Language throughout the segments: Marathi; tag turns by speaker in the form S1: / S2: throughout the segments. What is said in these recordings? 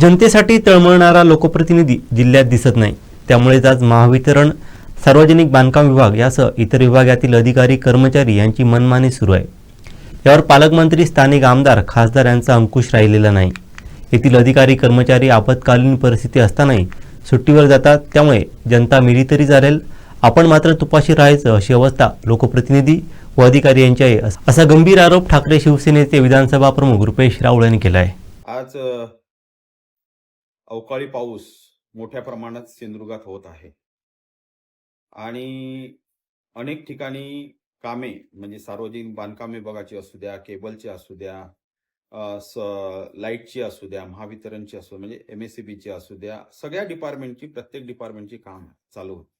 S1: जनतेसाठी तळमळणारा लोकप्रतिनिधी जिल्ह्यात दिसत नाही. त्यामुळेच आज महावितरण सार्वजनिक बांधकाम विभाग यासह इतर विभागातील अधिकारी कर्मचारी यांची मनमानी सुरू आहे. यावर पालकमंत्री स्थानिक आमदार खासदार यांचा अंकुश राहिलेला नाही. येथील अधिकारी कर्मचारी आपत्कालीन परिस्थिती असतानाही सुट्टीवर जातात. त्यामुळे जनता मिली तरी चालेल. आपण मात्र तुपाशी राहायचं अशी अवस्था लोकप्रतिनिधी व अधिकारी यांची आहे असा गंभीर आरोप ठाकरे शिवसेनेचे विधानसभा प्रमुख रुपेश राऊळ यांनी केला आहे
S2: आज अवकाळी पाऊस मोठ्या प्रमाणात सिंधुदुर्गात होत आहे. आणि अनेक ठिकाणी कामे म्हणजे सार्वजनिक बांधकाम विभागाची असू द्या केबलची असू द्या स- लाईटची असू द्या महावितरणची असू म्हणजे एम एस सी असू द्या सगळ्या डिपार्टमेंटची प्रत्येक डिपार्टमेंटची काम चालू होती.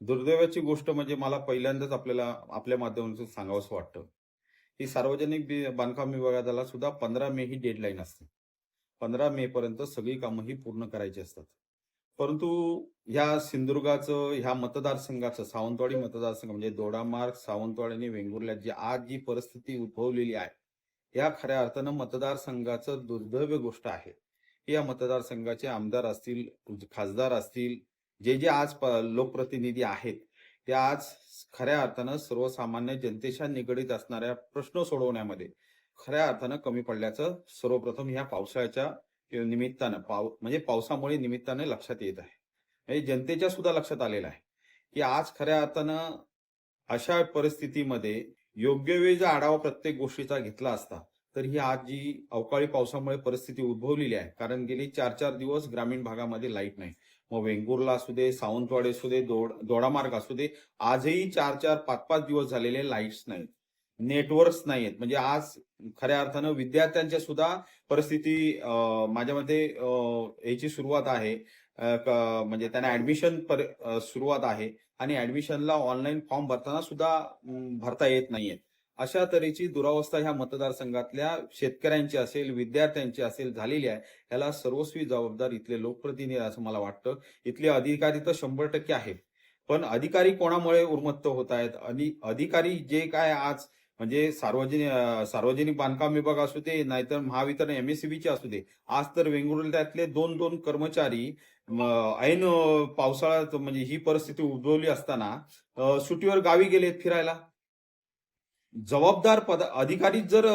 S2: दुर्दैवाची गोष्ट म्हणजे मला पहिल्यांदाच आपल्याला आपल्या माध्यमातून सांगावंसं वाटतं. की सार्वजनिक बांधकाम विभागाला सुद्धा पंधरा मे ही डेडलाईन असते. पंधरा मे पर्यंत सगळी कामं ही पूर्ण करायची असतात. परंतु ह्या सिंधुदुर्गाचं ह्या मतदारसंघाचं सावंतवाडी मतदारसंघ म्हणजे दोडामार्ग सावंतवाडी आणि वेंगुर्ल्यात जी आज जी परिस्थिती उद्भवलेली आहे या खऱ्या अर्थानं मतदारसंघाचं दुर्दैव गोष्ट आहे. या मतदारसंघाचे आमदार असतील खासदार असतील जे जे आज लोकप्रतिनिधी आहेत ते आज खऱ्या अर्थानं सर्वसामान्य जनतेच्या निगडीत असणाऱ्या प्रश्न सोडवण्यामध्ये खऱ्या अर्थानं कमी पडल्याचं सर्वप्रथम ह्या पावसाळ्याच्या निमित्तानं पाव म्हणजे पावसामुळे निमित्ताने लक्षात येत आहे. म्हणजे जनतेच्या सुद्धा लक्षात आलेलं आहे की आज खऱ्या अर्थानं अशा परिस्थितीमध्ये योग्य वेळी जर आढावा प्रत्येक गोष्टीचा घेतला असता तर ही आज जी अवकाळी पावसामुळे परिस्थिती उद्भवलेली आहे कारण गेली चार चार दिवस ग्रामीण भागामध्ये लाइट नाही. मग वेंगुर्ला असू दे सावंतवाडी असू दे दोड दोडामार्ग असू दे आजही चार चार पाच पाच दिवस झालेले लाईट्स नाहीत. नेटवर्क्स नाहीयेत. म्हणजे आज खऱ्या अर्थानं विद्यार्थ्यांच्या सुद्धा परिस्थिती माझ्या मते याची सुरुवात आहे. म्हणजे त्यांना ऍडमिशन सुरुवात आहे. आणि ऍडमिशनला ऑनलाईन फॉर्म भरताना सुद्धा भरता येत नाहीयेत. अशा तऱ्हेची दुरावस्था ह्या मतदारसंघातल्या शेतकऱ्यांची असेल विद्यार्थ्यांची असेल झालेली आहे. याला सर्वस्वी जबाबदार इथले लोकप्रतिनिधी असं मला वाटतं. इथले अधिकारी तर शंभर टक्के आहेत. पण अधिकारी कोणामुळे उर्मत्त होत आहेत? आणि अधिकारी जे काय आज म्हणजे सार्वजनिक सार्वजनिक बांधकाम विभाग असू दे नाहीतर महावितरण एमएससीबीचे असू दे. आज तर वेंगुर्ल्यातले दोन दोन कर्मचारी ऐन पावसाळ्यात म्हणजे ही परिस्थिती उद्भवली असताना सुट्टीवर गावी गेलेत फिरायला. जबाबदार पद अधिकारी जर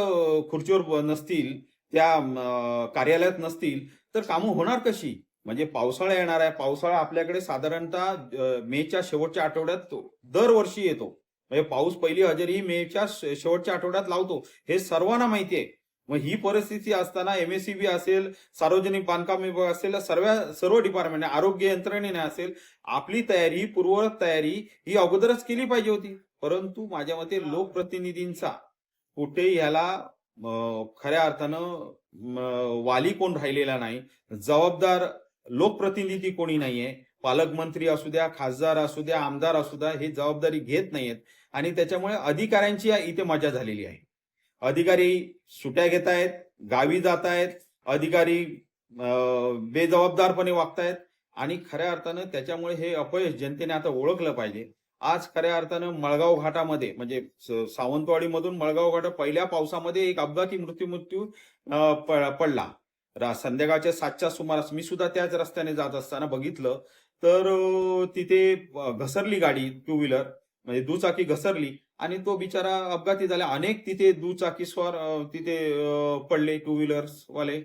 S2: खुर्चीवर नसतील त्या कार्यालयात नसतील तर कामं होणार कशी? म्हणजे पावसाळा येणार आहे. पावसाळा आपल्याकडे साधारणतः मेच्या शेवटच्या आठवड्यात दरवर्षी येतो. म्हणजे पाऊस पहिली हजेरी ही मेच्या शेवटच्या आठवड्यात लावतो. हे सर्वांना माहिती आहे. मग ही परिस्थिती असताना एमएससीबी असेल सार्वजनिक बांधकाम विभाग असेल सर्व सर्व डिपार्टमेंट आरोग्य यंत्रणेने असेल आपली तयारी पूर्वरत तयारी ही अगोदरच केली पाहिजे होती. परंतु माझ्या मते लोकप्रतिनिधींचा कुठे याला खऱ्या अर्थानं वाली कोण राहिलेला नाही. जबाबदार लोकप्रतिनिधी कोणी नाहीये. पालकमंत्री असू द्या खासदार असू द्या आमदार असू द्या हे जबाबदारी घेत नाहीयेत. आणि त्याच्यामुळे अधिकाऱ्यांची इथे मजा झालेली आहे. अधिकारी सुट्या घेत आहेत गावी जात आहेत अधिकारी बेजबाबदारपणे वागतायत. आणि खऱ्या अर्थानं त्याच्यामुळे हे अपयश जनतेने आता ओळखलं पाहिजे. आज खऱ्या अर्थानं मळगाव घाटामध्ये म्हणजे सावंतवाडीमधून मळगाव घाट पहिल्या पावसामध्ये एक अपघाती मृत्यू मृत्यू पडला. संध्याकाळच्या सातच्या सुमारास मी सुद्धा त्याच रस्त्याने जात असताना बघितलं. तर तिथे घसरली गाडी टू व्हीलर म्हणजे दुचाकी घसरली आणि तो बिचारा अपघाती झाला. अनेक तिथे दुचाकीस्वार तिथे पडले टू व्हीलर्स वाले.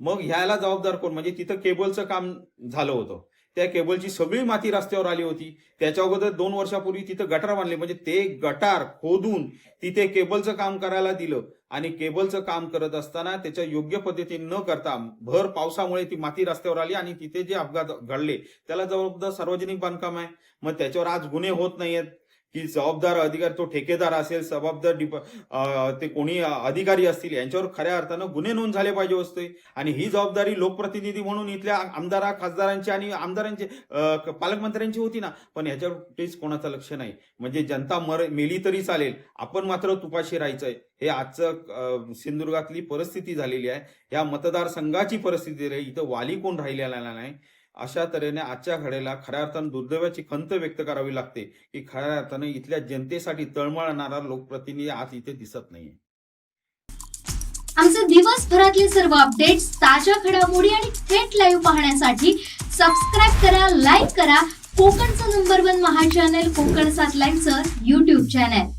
S2: मग ह्याला जबाबदार कोण? म्हणजे तिथं केबलचं काम झालं होतं. त्या केबलची सगळी माती रस्त्यावर आली होती. त्याच्या अगोदर दोन वर्षापूर्वी तिथं गटार बांधले. म्हणजे ते गटार खोदून तिथे केबलचं काम करायला दिलं. आणि केबलचं काम करत असताना त्याच्या योग्य पद्धतीने न करता भर पावसामुळे ती माती रस्त्यावर आली आणि तिथे जे अपघात घडले त्याला जबाबदार सार्वजनिक बांधकाम आहे. मग त्याच्यावर आज गुन्हे होत नाहीयेत. की जबाबदार अधिकारी तो ठेकेदार असेल जबाबदार डिप ते कोणी अधिकारी असतील यांच्यावर खऱ्या अर्थानं गुन्हे नोंद झाले पाहिजे असते. आणि ही जबाबदारी लोकप्रतिनिधी म्हणून इथल्या आमदारा खासदारांची आणि आमदारांची पालकमंत्र्यांची होती ना. पण ह्याच्यावर कुठेच कोणाचं लक्ष नाही. म्हणजे जनता मर मेली तरी चालेल. आपण मात्र तुपाशी राहायचंय. हे आजचं सिंधुदुर्गातली परिस्थिती झालेली आहे. या मतदारसंघाची परिस्थिती इथं वाली कोण राहिलेला नाही. अशा तऱ्हेने आजच्या घडीला खऱ्या अर्थानं दुर्दैवाची खंत व्यक्त करावी लागते की खऱ्या अर्थानं इथल्या जनतेसाठी तळमळणारा लोकप्रतिनिधी आज इथे दिसत नाहीये.
S3: आमचे दिवसभरातले सर्व अपडेट्स ताज्या घडामोडी आणि थेट लाईव्ह पाहण्यासाठी सबस्क्राईब करा लाईक करा. कोकणचं नंबर वन महा चॅनल कोकण सात लाईव्हचं युट्यूब चॅनल